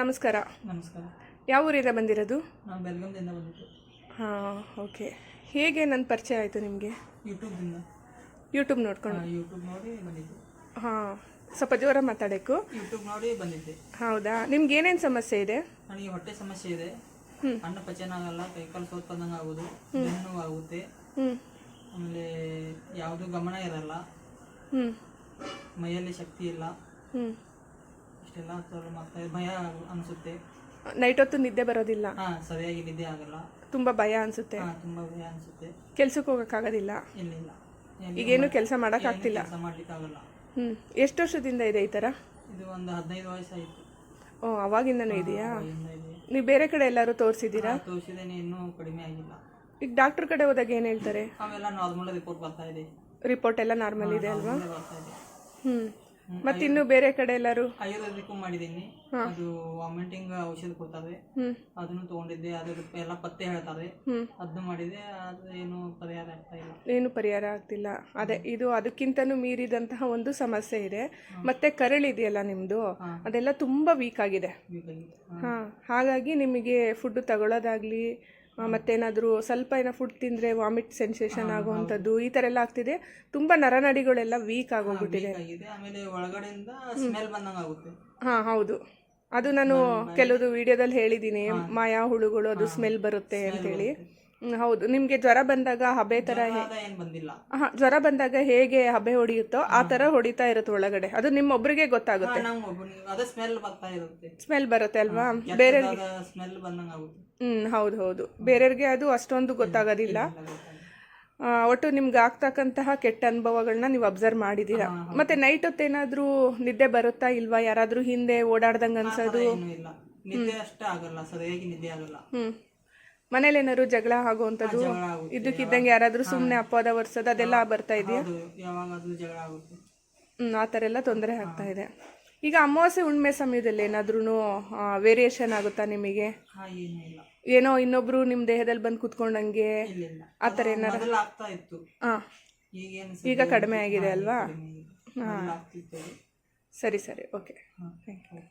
ನಮಸ್ಕಾರ. ನಮಸ್ಕಾರ. ಯಾವ ಊರಿಂದ ಬಂದಿರೋದು? ನಾವು ಬೆಲ್ಗಂದಿಂದ ಬಂದಿದ್ದು. ಹಾಂ ಓಕೆ. ಹೇಗೆ ನನ್ನ ಪರಿಚಯ ಆಯಿತು ನಿಮಗೆ? ಯೂಟ್ಯೂಬ್ದಿಂದ ಯೂಟ್ಯೂಬ್ ನೋಡ್ಕೊಂಡು. ಯೂಟ್ಯೂಬ್ ನೋಡಿ ಬಂದಿದ್ದೆ. ಹಾಂ ಸ್ವಲ್ಪ ಜೋರ ಮಾತಾಡಬೇಕು. ಯೂಟ್ಯೂಬ್ ನೋಡಿ ಬಂದಿದ್ದೆ. ಹೌದಾ? ನಿಮ್ಗೆ ಏನೇನು ಸಮಸ್ಯೆ ಇದೆ? ನನಗೆ ಹೊಟ್ಟೆ ಸಮಸ್ಯೆ ಇದೆ. ಹ್ಮ್. ಅನ್ನ ಪಚನ ಆಗಲ್ಲ ಕೈಕಾಲು ಸೋತ್ಕೊಂಡಂಗೆ ಆಗೋದು ಬೆನ್ನು ಆಗುತ್ತೆ. ಹ್ಞೂ ಆಮೇಲೆ ಯಾವುದು ಗಮನ ಇರಲ್ಲ. ಹ್ಞೂ ಮೈಯಲ್ಲಿ ಶಕ್ತಿ ಇಲ್ಲ. ಹ್ಞೂ ಇದೆ ಭಯ ಅನಿಸುತ್ತೆ. ನೈಟ್ ಹೊತ್ತು ನಿದ್ದೆ ಬರೋದಿಲ್ಲ. ಹಾಂ ಸರಿಯಾಗಿ ನಿದ್ದೆ ಆಗಲ್ಲ. ತುಂಬ ಭಯ ಅನಿಸುತ್ತೆ. ಹಾಂ ತುಂಬ ಭಯ ಅನಿಸುತ್ತೆ. ಕೆಲ್ಸಕ್ಕೆ ಹೋಗೋಕ್ಕಾಗೋದಿಲ್ಲ. ಇಲ್ಲಿಲ್ಲ ಈಗೇನು ಕೆಲಸ ಮಾಡೋಕ್ಕಾಗ್ತಿಲ್ಲ. ಕೆಲಸ ಮಾಡ್ಲಿಕ್ಕಾಗಲ್ಲ ಹ್ಞೂ ಎಷ್ಟು ವರ್ಷದಿಂದ ಇದೆ ಈ ಥರ? ಇದು ಒಂದು ಹದಿನೈದು ವಯಸ್ಸಾಯಿತು ಓ ಅವಾಗಿಂದನೂ ಇದೆಯಾ? ನೀವು ಬೇರೆ ಕಡೆ ಎಲ್ಲರೂ ತೋರಿಸಿದ್ದೀರಾ? ತೋರಿಸಿದ್ದೇನೆ ಇನ್ನೂ ಕಡಿಮೆ ಆಗಿಲ್ಲ. ಈಗ ಡಾಕ್ಟ್ರ್ ಕಡೆ ಹೋದಾಗ ಏನು ಹೇಳ್ತಾರೆ? ಅವೆಲ್ಲ ನಾರ್ಮಲ್ ರಿಪೋರ್ಟ್ ಬರ್ತಾ ಇದೆ. ರಿಪೋರ್ಟ್ ಎಲ್ಲ ನಾರ್ಮಲ್ ಇದೆ ಅಲ್ವಾ? ಹ್ಮ್ ಬರ್ತಾ ಇದೆ. ಹ್ಞೂ ಮತ್ತಿನ್ನು ಬೇರೆ ಕಡೆ ಎಲ್ಲರೂ? ಆಯುರ್ವೇದಿಕ್ಕೂ ಮಾಡಿದ್ದೀನಿ. ಅದು ವಾಮಿಟಿಂಗ್ ಔಷಧ ಕೊಡ್ತಾರೆ ಅದನ್ನು ತಗೊಂಡಿದ್ದೆ. ಅದ್ರ ಎಲ್ಲ ಪತ್ತೆ ಹೇಳ್ತಾರೆ ಅದನ್ನು ಮಾಡಿದೆ. ಅದು ಏನು ಪರಿಹಾರ ಆಗ್ತಾ ಇಲ್ಲ. ಏನು ಪರಿಹಾರ ಆಗ್ತಿಲ್ಲ. ಅದೇ ಇದು ಅದಕ್ಕಿಂತನೂ ಮೀರಿದಂತಹ ಒಂದು ಸಮಸ್ಯೆ ಇದೆ. ಮತ್ತೆ ಕರಳಿದೆಯಲ್ಲ ನಿಮ್ಮದು ಅದೆಲ್ಲ ತುಂಬಾ ವೀಕ್ ಆಗಿದೆ. ಹಾಂ. ಹಾಗಾಗಿ ನಿಮಗೆ ಫುಡ್ ತಗೊಳ್ಳೋದಾಗಲಿ ಮತ್ತೇನಾದರೂ ಸ್ವಲ್ಪ ಏನೋ ಫುಡ್ ತಿಂದರೆ ವಾಮಿಟ್ ಸೆನ್ಸೇಷನ್ ಆಗುವಂಥದ್ದು ಈ ಥರ ಎಲ್ಲ ಆಗ್ತಿದೆ. ತುಂಬ ನರನಡಿಗಳೆಲ್ಲ ವೀಕ್ ಆಗೋಗ್ಬಿಟ್ಟಿದೆ. ಬೇಕಾಗಿದೆ ಆಮೇಲೆ ಒಳಗಡೆಯಿಂದ ಸ್ಮೆಲ್ ಬಂದಂಗೆ ಆಗುತ್ತೆ. ಹಾಂ ಹೌದು. ಅದು ನಾನು ಕೆಲವು ವಿಡಿಯೋದಲ್ಲಿ ಹೇಳಿದ್ದೀನಿ ಮಾಯಾ ಹುಳುಗಳು ಅದು ಸ್ಮೆಲ್ ಬರುತ್ತೆ ಅಂತೇಳಿ. ಹೌದು. ನಿಮಗೆ ಜ್ವರ ಬಂದಾಗ ಹಬೆ ಥರ ಏನು ಬಂದಿಲ್ಲ. ಹಾಂ ಜ್ವರ ಬಂದಾಗ ಹೇಗೆ ಹಬೆ ಹೊಡೆಯುತ್ತೋ ಆ ಥರ ಹೊಡಿತಾ ಇರುತ್ತೆ ಒಳಗಡೆ. ಅದು ನಿಮ್ಮೊಬ್ಬರಿಗೆ ಗೊತ್ತಾಗುತ್ತೆ. ಅದೇ ಸ್ಮೆಲ್ ಬರ್ತಾ ಇರುತ್ತೆ. ಸ್ಮೆಲ್ ಬರುತ್ತೆ ಅಲ್ವಾ? ಬೇರೆ ಸ್ಮೆಲ್ ಬಂದಂಗೆ ಆಗುತ್ತೆ. ಹ್ಮ್ ಹೌದು ಹೌದು. ಬೇರೆಯವ್ರಿಗೆ ಅದು ಅಷ್ಟೊಂದು ಗೊತ್ತಾಗೋದಿಲ್ಲ. ಒಟ್ಟು ನಿಮ್ಗೆ ಆಗ್ತಕ್ಕಂತಹ ಕೆಟ್ಟ ಅನುಭವಗಳನ್ನ ನೀವು ಅಬ್ಸರ್ವ್ ಮಾಡಿದ್ದೀರಾ? ಮತ್ತೆ ನೈಟ್ ಹೊತ್ತೇನಾದ್ರೂ ನಿದ್ದೆ ಬರುತ್ತಾ ಇಲ್ವಾ? ಯಾರಾದ್ರೂ ಹಿಂದೆ ಓಡಾಡ್ದಂಗೆ ಅನ್ಸೋದು? ನಿದ್ದೆ ಅಷ್ಟೇ ಆಗಲ್ಲ. ಸರಿಯಾಗಿ ನಿದ್ದೆ ಆಗಲ್ಲ. ಹ್ಮ್. ಮನೇಲಿ ಏನಾದ್ರು ಜಗಳ ಆಗುವಂಥದ್ದು ಜಗಳ ಆಗುತ್ತೆ. ಇದಕ್ಕಿದ್ದಂಗೆ ಯಾರಾದ್ರೂ ಸುಮ್ಮನೆ ಅಪವಾದ ವರ್ಸೋದು ಅದೆಲ್ಲ ಬರ್ತಾ ಇದೆಯಾ? ಅದು ಯಾವಾಗಾದ್ರೂ ಜಗಳ ಆಗುತ್ತೆ. ಹ್ಮ್ ಆ ಥರ ಎಲ್ಲ ತೊಂದರೆ ಆಗ್ತಾ ಇದೆ. ಈಗ ಅಮಾವಾಸ್ಯೆ ಹುಣ್ಣಿಮೆ ಸಮಯದಲ್ಲಿ ಏನಾದ್ರೂ ವೇರಿಯೇಷನ್ ಆಗುತ್ತಾ ನಿಮಗೆ? ಹಾ ಏನೂ ಇಲ್ಲ. ಏನೋ ಇನ್ನೊಬ್ರು ನಿಮ್ಮ ದೇಹದಲ್ಲಿ ಬಂದು ಕುತ್ಕೊಂಡಂಗೆ ಆತರ ಆ ಥರ ಏನಾರ ಮೊದಲು ಆಗ್ತಾ ಇತ್ತು. ಹಾಂ. ಈಗೇನು ಈಗ ಕಡಿಮೆ ಆಗಿದೆ ಅಲ್ವಾ? ಕಡಿಮೆ ಆಗ್ತಿತ್ತು. ಅದು. ಸರಿ ಸರಿ. ಓಕೆ ಹಾ. Thank you